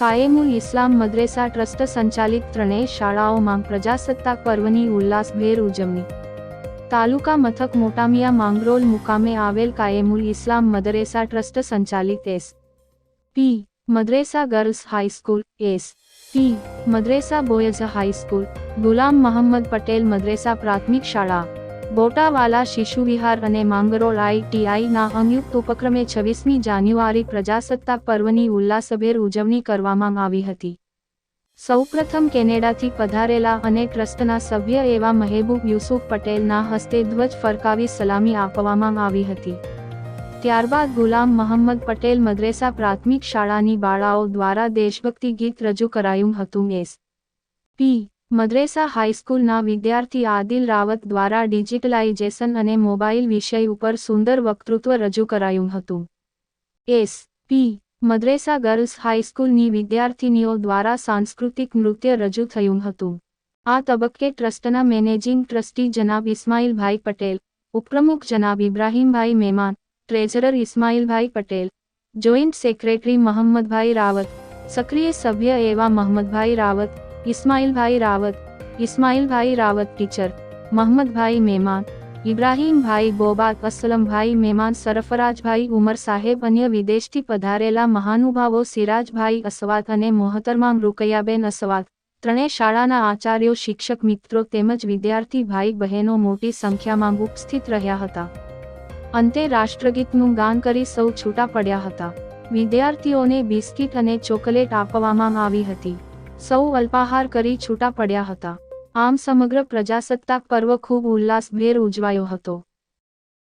કાયેમુલ ઇસ્લામ મદ્રેસા trust સંચાલિત ત્રણેય શાળાઓમાં પ્રજાસત્તાક પર્વની ઉલ્લાસભેર ઉજવણી. તાલુકા મથક મોટામિયા માંગરોલ મુકામે આવેલ કાયમુલ ઇસ્લામ મદરેસા ટ્રસ્ટ સંચાલિત S. P. Madresa girls high school, S. P. Madresa boys high school, Gulam Mahammad Patel મદ્રેસા પ્રાથમિક શાળા. બોટાવાલા શિશુ વિહાર અને માંગરોળ આઈટીઆઈના સંયુક્ત ઉપક્રમે છવ્વીસમી જાન્યુઆરી પ્રજાસત્તાક પર્વની ઉલ્લાસભેર ઉજવણી કરવામાં આવી હતી. સૌપ્રથમ કેનેડાથી પધારેલા અને ટ્રસ્ટના સભ્ય એવા મહેબૂબ યુસુફ પટેલના હસ્તે ધ્વજ ફરકાવી સલામી આપવામાં આવી હતી. ત્યારબાદ ગુલામ મહંમદ પટેલ મદ્રેસા પ્રાથમિક શાળાની બાળાઓ દ્વારા દેશભક્તિ ગીત રજૂ કરાયું હતું. એસ. પી. મદ્રેસા હાઈસ્કૂલના વિદ્યાર્થી આદિલ રાવત દ્વારા ડિજિટલાઇઝેશન અને મોબાઈલ વિષય ઉપર સુંદર વક્તૃત્વ રજૂ કરાયું હતું. એસ. પી. મદ્રેસા ગર્લ્સ હાઈસ્કૂલની વિદ્યાર્થિનીઓ દ્વારા સાંસ્કૃતિક નૃત્ય રજૂ થયું હતું. આ તબક્કે ટ્રસ્ટના મેનેજિંગ ટ્રસ્ટી જનાબ ઇસ્માઇલભાઈ પટેલ, ઉપપ્રમુખ જનાબ ઇબ્રાહીમભાઈ મહેમાન ટ્રેઝરર ઇસ્માઇલભાઈ પટેલ, જોઈન્ટ સેક્રેટરી મોહમ્મદભાઈ રાવત, સક્રિય સભ્ય એવા મોહમ્મદભાઈ રાવત ઇસ્માઇલભાઈ રાવત ઇસ્માઇલભાઈ રાવત ટીચર મોહમ્મદભાઈ મહેમાન ઇબ્રાહીમભાઈ બોબાક અસલમભાઈ મહેમાન સરફરાજભાઈ ઉમર સાહેબ અન્ય વિદેશથી પધારેલા મહાનુભાવો સિરાજભાઈ અસવાત અને મોહતરમામ રૂકૈયાબેન અસવાત ત્રણેય શાળાના આચાર્યો, શિક્ષક મિત્રો તેમજ વિદ્યાર્થી ભાઈ બહેનો મોટી સંખ્યામાં ઉપસ્થિત રહ્યા હતા. અંતે રાષ્ટ્રગીતનું ગાન કરી સૌ છૂટા પડ્યા હતા. વિદ્યાર્થીઓને બિસ્કિટ અને ચોકલેટ આપવામાં આવી હતી. સૌ અલ્પાહાર કરી છૂટા પડ્યા હતા. આમ સમગ્ર પ્રજાસત્તાક પર્વ ખૂબ ઉલ્લાસભેર ઉજવાયો હતો.